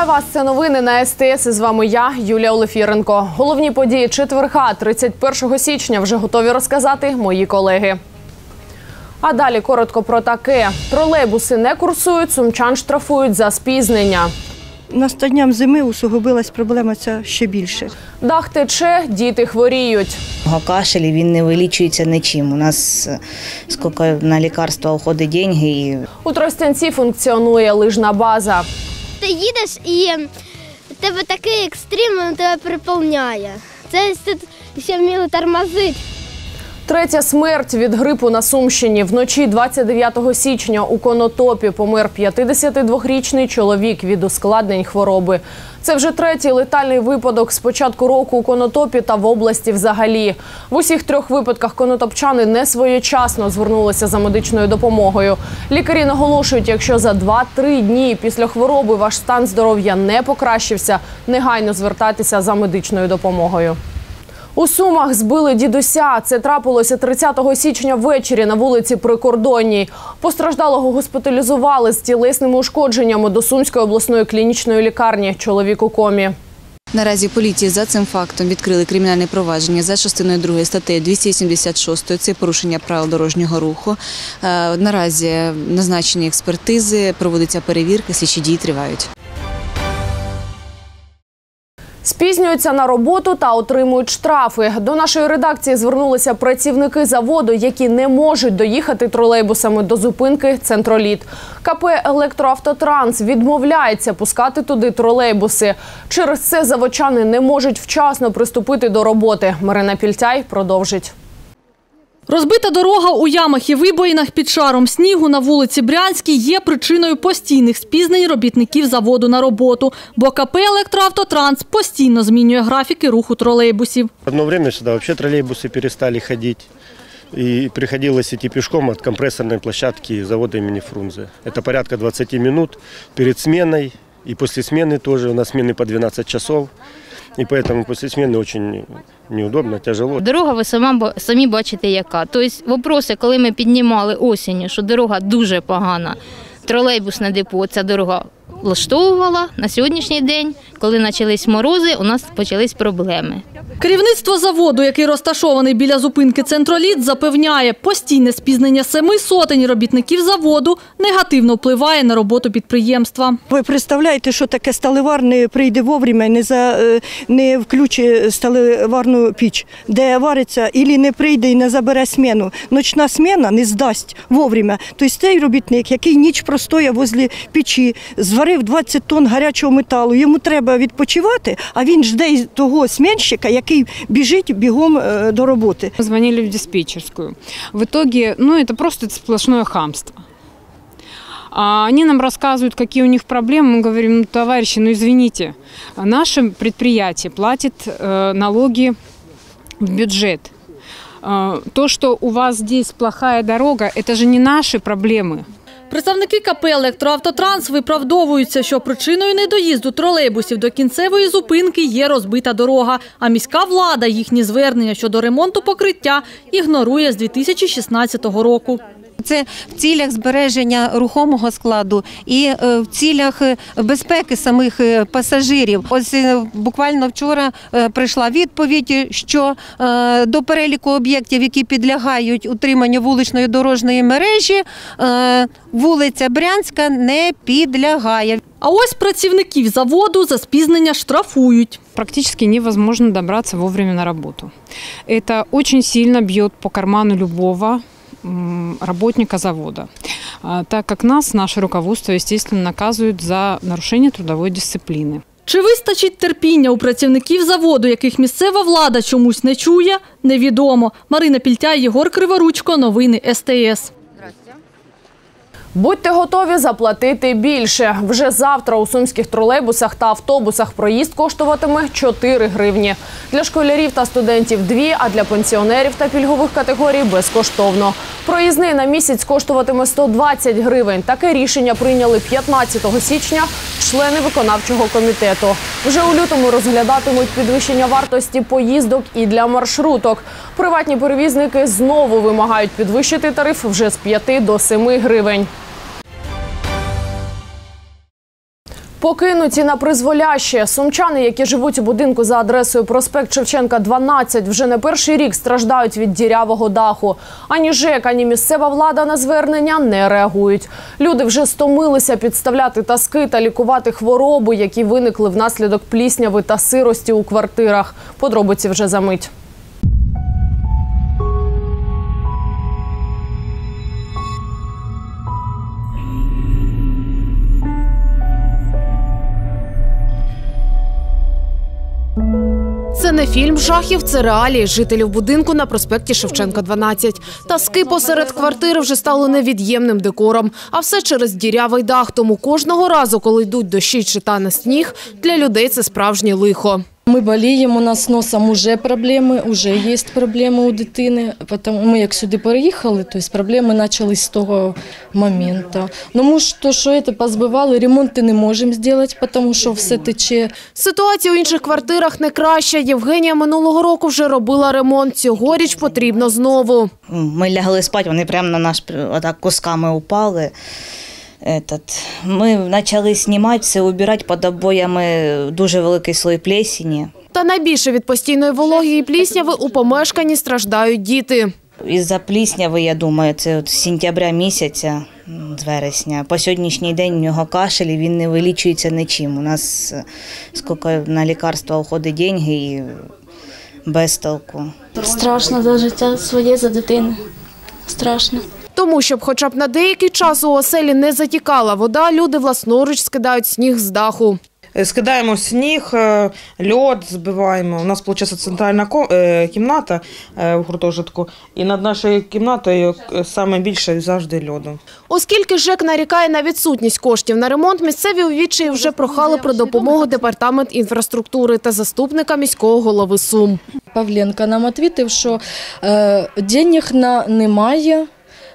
Вітаю вас! Це новини на СТС. З вами я, Юлія Олефіренко. Головні події четверга, 31 січня, вже готові розказати мої колеги. А далі коротко про таке: тролейбуси не курсують, сумчан штрафують за спізнення. Настанням зими усугубилась проблема ця ще більше. Дах тече, діти хворіють. Кашель він не вилічується нічим. У нас е, скільки на лікарства уходить деньги. І У Тростянці функціонує лижна база. Ти їдеш і тебе такий екстрим, він тебе приповняє. Це ще вміли тормозити. Третя смерть від грипу на Сумщині. Вночі 29 січня у Конотопі помер 52-річний чоловік від ускладнень хвороби. Це вже третій летальний випадок з початку року у Конотопі та в області взагалі. В усіх трьох випадках конотопчани не своєчасно звернулися за медичною допомогою. Лікарі наголошують, якщо за 2-3 дні після хвороби ваш стан здоров'я не покращився, негайно звертайтеся за медичною допомогою. У Сумах збили дідуся. Це трапилося 30 січня ввечері на вулиці Прикордонній. Постраждалого госпіталізували з тілесними ушкодженнями до Сумської обласної клінічної лікарні. Чоловік у комі. Наразі поліції за цим фактом відкрили кримінальне провадження за частиною 2 статтею 276. Це порушення правил дорожнього руху. Е, Наразі назначені експертизи, проводиться перевірка, слідчі дії тривають. Спізнюються на роботу та отримують штрафи. До нашої редакції звернулися працівники заводу, які не можуть доїхати тролейбусами до зупинки Центроліт. КП Електроавтотранс відмовляється пускати туди тролейбуси. Через це заводчани не можуть вчасно приступити до роботи. Марина Пільтяй продовжить. Розбита дорога у ямах і вибоїнах під шаром снігу на вулиці Брянській є причиною постійних спізнень робітників заводу на роботу, бо КП «Електроавтотранс» постійно змінює графіки руху тролейбусів. Одно время сюда вообще троллейбусы перестали ходить. И приходилось идти пешком от компрессорной площадки завода имени Фрунзе. Это порядка 20 минут перед сменой и после смены тоже. У нас смены по 12 часов. И поэтому після зміни очень неудобно, тяжело. Дорога ви сама самі бачите, яка. Тобто, вопроси, коли ми піднімали осінню, що дорога дуже погана, тролейбусне депо, ця дорога влаштовувала на сьогоднішній день, коли почались морози, у нас почались проблеми. Керівництво заводу, який розташований біля зупинки «Центроліт», запевняє, постійне спізнення семи сотень робітників заводу негативно впливає на роботу підприємства. Ви представляєте, що таке сталевар не прийде вовремя, не за е, не включить сталеварну піч, де вариться, і не прийде і не забере сміну. Ночна сміна не здасть вовремя. Тобто цей робітник, який ніч простояв возле печі, зварив 20 тонн гарячого металу, йому треба відпочивати, а він жде того смінщика, який біжить бігом е, до роботи. Звонили в диспетчерскую. В итоге, ну, это просто сплошное хамство. А Они нам рассказывают, какие у них проблемы. Мы говорим, ну, товарищи, ну извините, наше предприятие платит э, налоги в бюджет. Э, То, что у вас здесь плохая дорога, это же не наши проблемы. Представники КП «Електроавтотранс» виправдовуються, що причиною недоїзду тролейбусів до кінцевої зупинки є розбита дорога, а міська влада їхні звернення щодо ремонту покриття ігнорує з 2016 року. Це в цілях збереження рухомого складу і е, в цілях е, безпеки самих е, пасажирів. Ось буквально вчора прийшла відповідь, що до переліку об'єктів, які підлягають утриманню вуличної дорожньої мережі, вулиця Брянська не підлягає. А ось працівників заводу за спізнення штрафують. Практически невозможно добраться вовремя на работу. Это очень сильно бьет по карману любого работника завода, так как нас, наше руководство, естественно, наказывают за нарушение трудовой дисциплины. Чи вистачить терпіння у працівників заводу, яких місцева влада чомусь не чує, невідомо. Марина Пільтя, Єгор Криворучко, новини СТС. Будьте готові заплатити більше. Вже завтра у сумських тролейбусах та автобусах проїзд коштуватиме 4 гривні. Для школярів та студентів 2, а для пенсіонерів та пільгових категорій безкоштовно. Проїзний на місяць коштуватиме 120 гривень. Таке рішення прийняли 15 січня члени виконавчого комітету. Вже у лютому розглядатимуть підвищення вартості поїздок і для маршруток. Приватні перевізники знову вимагають підвищити тариф вже з 5 до 7 гривень. Покинуті на призволяще. Сумчани, які живуть у будинку за адресою проспект Шевченка, 12, вже не перший рік страждають від дірявого даху. Ані ЖЕК, ані місцева влада на звернення не реагують. Люди вже стомилися підставляти таски та лікувати хвороби, які виникли внаслідок плісняви та сирості у квартирах. Подробиці вже за мить. Це не фільм жахів, це реалії жителів будинку на проспекті Шевченка, 12. Таски посеред квартири вже стали невід'ємним декором. А все через дірявий дах. Тому кожного разу, коли йдуть дощі чи тане сніг, для людей це справжнє лихо. Ми боліємо, у нас з носом вже проблеми, вже є проблеми у дитини. Тому ми як сюди переїхали, то есть проблеми почались з того моменту. Ну, може, то, що це позбивали, ремонти не можемо зробити, тому що все тече. Ситуація у інших квартирах не краща. Євгенія минулого року вже робила ремонт. Цьогоріч потрібно знову. Ми лягли спати, вони прямо на наш отак кусками упали. Этот. Ми почали знімати все, убирати під обоями дуже великий слой плесені. Та найбільше від постійної вологи і плісняви у помешканні страждають діти. Із-за плісняви, я думаю, це от з сентября місяця, з вересня. По сьогоднішній день у нього кашель, і він не вилічується нічим. У нас е, скільки на лікарства уходить деньги і без толку. Страшно за життя своє, за дитину. Страшно. Тому, щоб хоча б на деякий час у оселі не затікала вода, люди власноруч скидають сніг з даху. Е, Скидаємо сніг, е, льод збиваємо. У нас виходить центральна ко- е, кімната в гуртожитку, і над нашою кімнатою саме більше завжди льоду. Оскільки ЖЕК нарікає на відсутність коштів на ремонт, місцеві у відчаї вже прохали про допомогу департамент інфраструктури та заступника міського голови Сум. Павленко нам відповів, що е, денег на немає.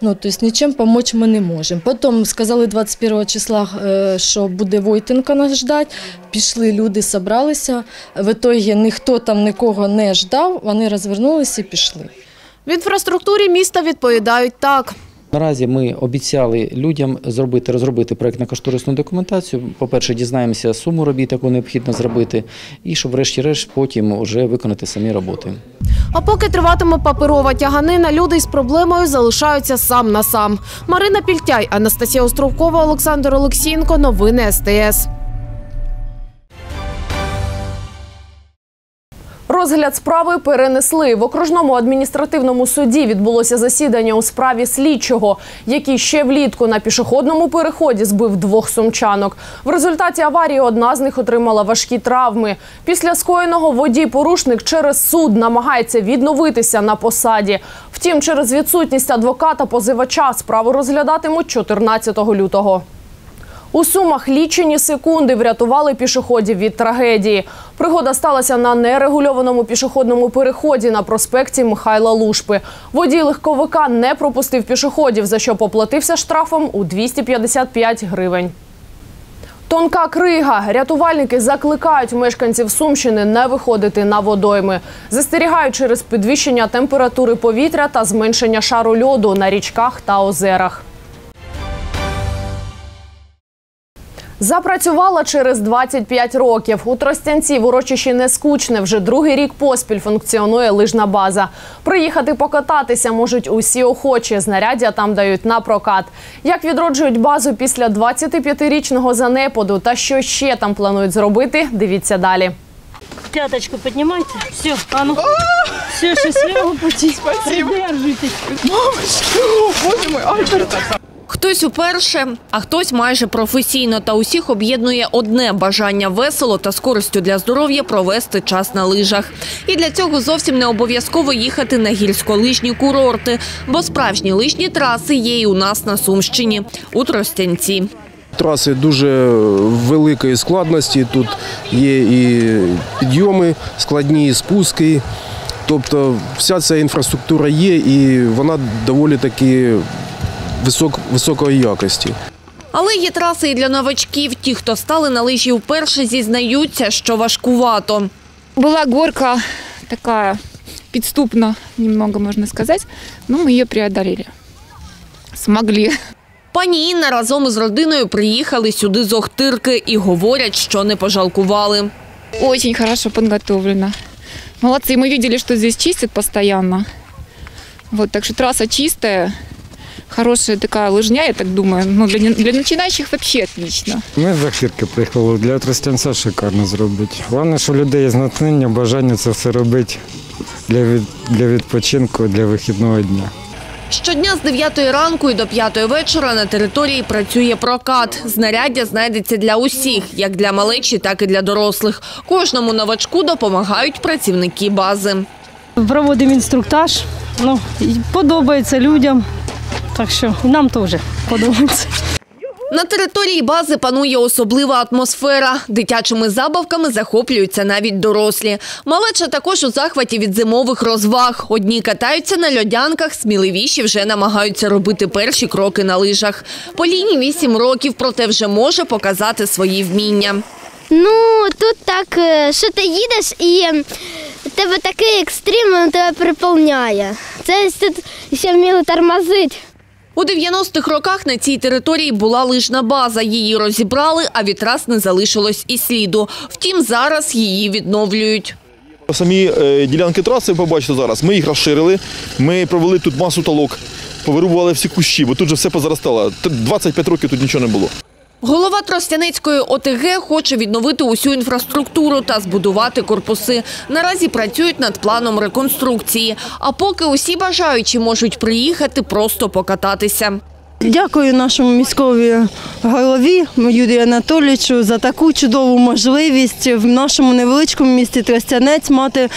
Ну, тобто нічим допомогти ми не можемо. Потім сказали 21 числа, що буде Войтенка нас ждати. Пішли люди, зібралися. В ітогі ніхто там нікого не ждав, вони розвернулися і пішли. В інфраструктурі міста відповідають так. Наразі ми обіцяли людям зробити розробити проєктно-кошторисну документацію. По-перше, дізнаємося суму робіт, яку необхідно зробити, і щоб, врешті-решт, потім вже виконати самі роботи. А поки триватиме паперова тяганина, люди із проблемою залишаються сам на сам. Марина Пільтяй, Анастасія Островкова, Олександр Олексієнко. Новини СТС. Розгляд справи перенесли. В окружному адміністративному суді відбулося засідання у справі слідчого, який ще влітку на пішохідному переході збив двох сумчанок. В результаті аварії одна з них отримала важкі травми. Після скоєного водій-порушник через суд намагається відновитися на посаді. Втім, через відсутність адвоката позивача справу розглядатимуть 14 лютого. У Сумах лічені секунди врятували пішоходів від трагедії. Пригода сталася на нерегульованому пішохідному переході на проспекті Михайла Лушпи. Водій легковика не пропустив пішоходів, за що поплатився штрафом у 255 гривень. Тонка крига. Рятувальники закликають мешканців Сумщини не виходити на водойми. Застерігають через підвищення температури повітря та зменшення шару льоду на річках та озерах. Запрацювала через 25 років. У Тростянці в урочищі Нескучне вже другий рік поспіль функціонує лижна база. Приїхати покататися можуть усі охочі. Знаряддя там дають на прокат. Як відроджують базу після 25-річного занепаду та що ще там планують зробити, дивіться далі. Пяточку поднимайте. Все, а ну. Все, счастливого пути. Спасибо. Мамочка, боже мой, Альберт. Хтось уперше, а хтось майже професійно. Та усіх об'єднує одне бажання весело та з користю для здоров'я провести час на лижах. І для цього зовсім не обов'язково їхати на гірськолижні курорти, бо справжні лижні траси є і у нас на Сумщині у Тростянці. Траси дуже великої складності. Тут є і підйоми, складні спуски. Тобто вся ця інфраструктура є і вона доволі таки висок, високої якості. Але є траси і для новачків. Ті, хто стали на лижі вперше, зізнаються, що важкувато. Была горка такая подступно, немного можно сказать, но мы ее преодолели. Смогли. Пані Інна разом із родиною приїхали сюди з Охтирки і говорять, що не пожалкували. Очень хорошо подготовлено. Молодцы, мы видели, что здесь чистят постоянно. Вот, так что трасса чистая, хорошая такая лыжня, я так думаю. Ну, для, для начинающих вообще отлично. Ми з Ахтирки приїхали для Тростянця шикарно зробити. Головне, що у людей є натхнення, бажання це все робити для, від, для відпочинку, для вихідного дня. Щодня з 9 ранку і до 5 вечора на території працює прокат. Знаряддя знайдеться для усіх, як для малечі, так і для дорослих. Кожному новачку допомагають працівники бази. Проводимо інструктаж. Ну, подобається людям. Так що нам теж подобається. На території бази панує особлива атмосфера. Дитячими забавками захоплюються навіть дорослі. Малеча також у захваті від зимових розваг. Одні катаються на льодянках, сміливіші вже намагаються робити перші кроки на лижах. Поліні 8 років, проте вже може показати свої вміння. Ну, тут так, е, що ти їдеш і ем, тебе такий екстрим, він тебе переповняє. Це тут ще вміли тормозити. У 90-х роках на цій території була лижна база. Її розібрали, а відраз не залишилось і сліду. Втім, зараз її відновлюють. Самі е, ділянки траси, ви побачите зараз, ми їх розширили, ми провели тут масу талок, повирубували всі кущі, бо тут же все позаростало. Т- 25 років тут нічого не було. Голова Тростянецької ОТГ хоче відновити усю інфраструктуру та збудувати корпуси. Наразі працюють над планом реконструкції. А поки усі бажаючі можуть приїхати просто покататися. Дякую нашому міськові голові Юрію Анатолійовичу за таку чудову можливість в нашому невеличкому місті Тростянець мати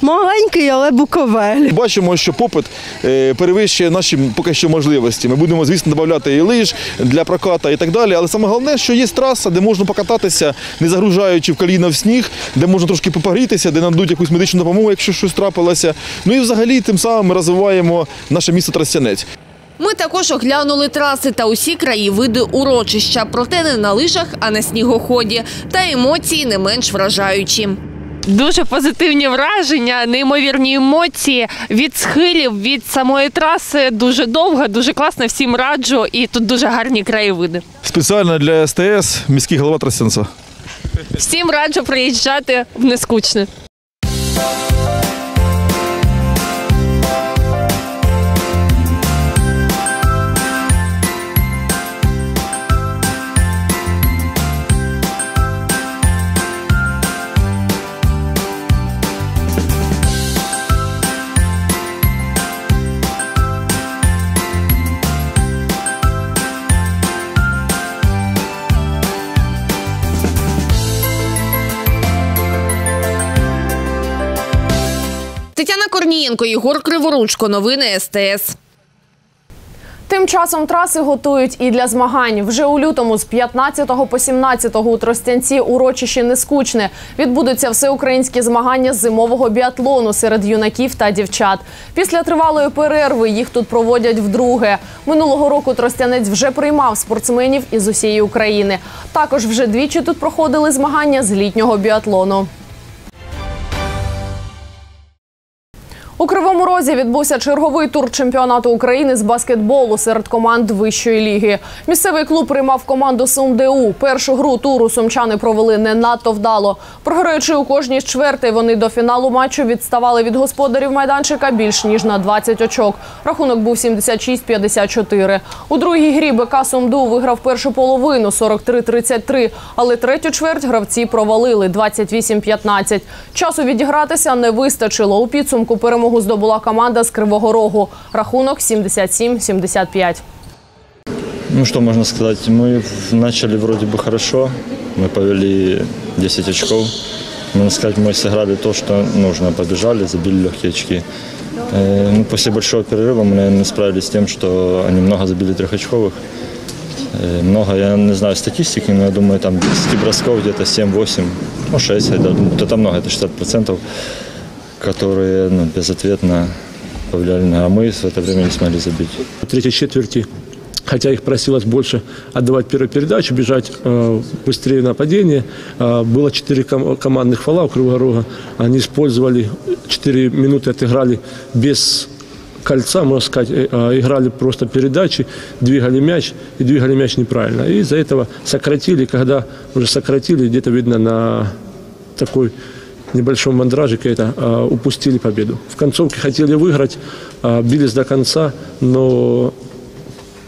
маленький, але буковель. Бачимо, що попит е, перевищує наші поки що можливості. Ми будемо, звісно, додати і лиж для проката і так далі. Але саме головне, що є траса, де можна покататися, не загружаючи в коліна в сніг, де можна трошки попогрітися, де нададуть якусь медичну допомогу, якщо щось трапилося. Ну і взагалі тим самим ми розвиваємо наше місто Тростянець. Ми також оглянули траси та усі краєвиди урочища, проте не на лижах, а на снігоході. Та емоції не менш вражаючі. Дуже позитивні враження, неймовірні емоції від схилів, від самої траси. Дуже довго, дуже класно. Всім раджу. І тут дуже гарні краєвиди. Спеціально для СТС міський голова Тростянця. Всім раджу приїжджати в нескучне. Корнієнко, Єгор Криворучко. Новини СТС. Тим часом траси готують і для змагань. Вже у лютому з 15 по 17 у Тростянці урочище Нескучне відбудуться всеукраїнські змагання з зимового біатлону серед юнаків та дівчат. Після тривалої перерви їх тут проводять вдруге. Минулого року Тростянець вже приймав спортсменів із усієї України. Також вже двічі тут проходили змагання з літнього біатлону. У Кривому Розі відбувся черговий тур чемпіонату України з баскетболу серед команд вищої ліги. Місцевий клуб приймав команду СумДУ. Першу гру туру сумчани провели не надто вдало. Програючи у кожній з чвертей, вони до фіналу матчу відставали від господарів майданчика більш ніж на 20 очок. Рахунок був 76-54. У другій грі БК СумДУ виграв першу половину 43-33, але третю чверть гравці провалили 28-15. Часу відігратися не вистачило. У підсумку перемогу здобула команда з Кривого Рогу. Рахунок 77-75. Ну что можно сказать, мы начали вроде бы хорошо, мы повели 10 очков. Можно сказать, мы сыграли то, что нужно, побежали, забили легкие очки. Э, Ну, после большого перерыва мы, наверное, справились с тем, что они много забили трехочковых. Э, Много, я не знаю статистики, но я думаю, там 10 бросков где-то 7-8, ну 6, это, ну, это много, это 60%, Которые ну, безответно повлияли на а мы в это время не смогли забить. В третьей четверти, хотя их просилось больше отдавать первую передачу, бежать э, быстрее нападение, э, было четыре ком- командных фола у Кривого Рога. Они использовали 4 минуты, отыграли без кольца, можно сказать, э, э, играли просто передачи, двигали мяч и двигали мяч неправильно. И из-за этого сократили, когда уже сократили, где-то видно на такой небольшом мандражике это э, упустили победу. В концовке хотели выиграть, э, бились до конца, но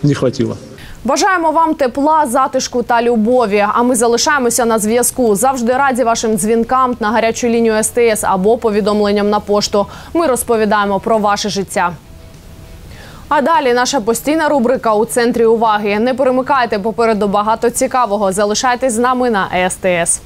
не хватило. Бажаємо вам тепла, затишку та любові. А ми залишаємося на зв'язку. Завжди раді вашим дзвінкам на гарячу лінію СТС або повідомленням на пошту. Ми розповідаємо про ваше життя. А далі наша постійна рубрика у центрі уваги. Не перемикайте попереду багато цікавого. Залишайтесь з нами на СТС.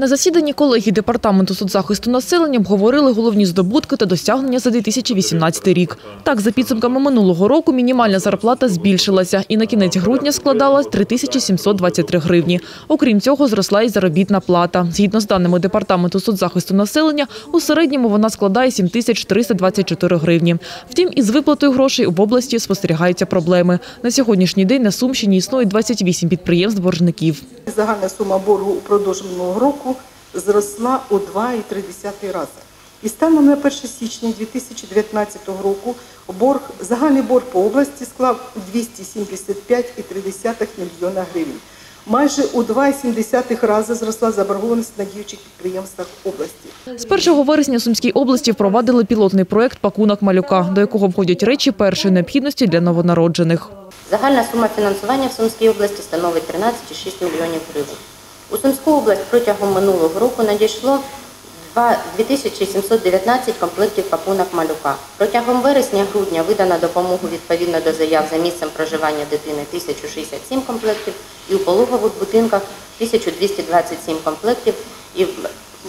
На засіданні колегії департаменту соцзахисту населення обговорили головні здобутки та досягнення за 2018 рік. Так, за підсумками минулого року мінімальна зарплата збільшилася і на кінець грудня складала 3723 гривні. Окрім цього, зросла і заробітна плата. Згідно з даними департаменту соцзахисту населення, у середньому вона складає 7324 гривні. Втім, із виплатою грошей в області спостерігаються проблеми. На сьогоднішній день на Сумщині існує 28 підприємств боржників. Загальна сума боргу упродовж минулого року зросла у 2,3 рази. І станом на 1 січня 2019 року борг, загальний борг по області склав 275,3 мільйона гривень. Майже у 2,7 рази зросла заборгованість на діючих підприємствах області. З 1 вересня в Сумській області впровадили пілотний проєкт «Пакунок малюка», до якого входять речі першої необхідності для новонароджених. Загальна сума фінансування в Сумській області становить 13,6 мільйонів гривень. У Сумську область протягом минулого року надійшло 2 2719 комплектів пакунок малюка. Протягом вересня-грудня видано допомогу відповідно до заяв за місцем проживання дитини 1067 комплектів і у пологових будинках 1227 комплектів. І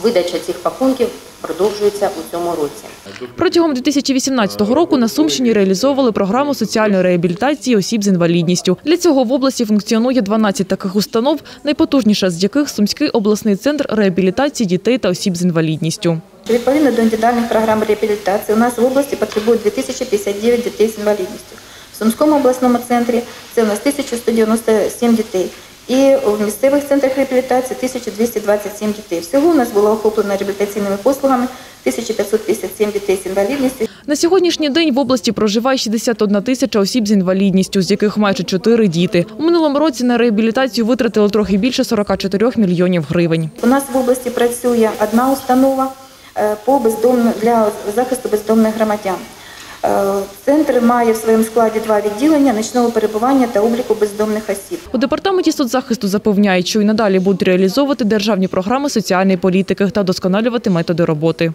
видача цих пакунків продовжується у цьому році. Протягом 2018 року на Сумщині реалізовували програму соціальної реабілітації осіб з інвалідністю. Для цього в області функціонує 12 таких установ, найпотужніша з яких Сумський обласний центр реабілітації дітей та осіб з інвалідністю. Відповідно до індивідуальних програм реабілітації у нас в області потребує 2059 дітей з інвалідністю. В Сумському обласному центрі це у нас 1197 дітей. І в місцевих центрах реабілітації 1227 дітей. Всього у нас було охоплено реабілітаційними послугами 1557 дітей з інвалідністю. На сьогоднішній день в області проживає 61 тисяча осіб з інвалідністю, з яких майже 4 діти. У минулому році на реабілітацію витратили трохи більше 44 мільйонів гривень. У нас в області працює одна установа е, по бездомно- для захисту бездомних громадян. Е, Центр має в своєму складі два відділення нічного перебування та обліку бездомних осіб. У департаменті соцзахисту запевняють, що і надалі будуть реалізовувати державні програми соціальної політики та вдосконалювати методи роботи.